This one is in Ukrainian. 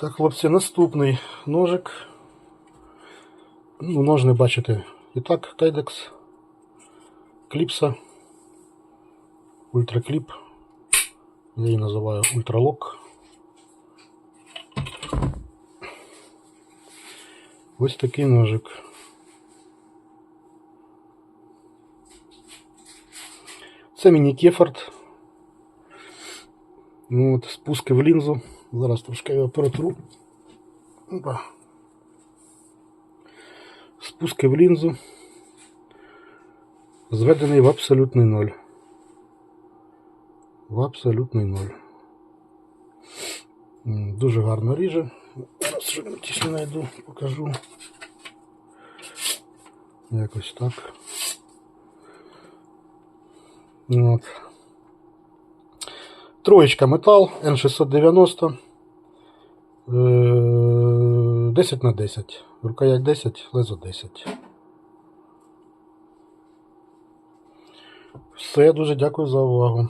Так, хлопці, наступний ножик. Ну, ножни бачите. І так, Тайдекс, кліпса, ультракліп. Я її називаю ультралок. Ось такий ножик. Це міні кефард. Ну, от, спуски в лінзу. Зараз трошки його протру. Опа. Спуски в лінзу. Зведений в абсолютний ноль. В абсолютний ноль. Дуже гарно ріже. Зараз що тісно знайду, покажу. Якось так. От. Троєчка метал N690. Е, 10 на 10. Рукоять 10, лезо 10. Все, дуже дякую за увагу.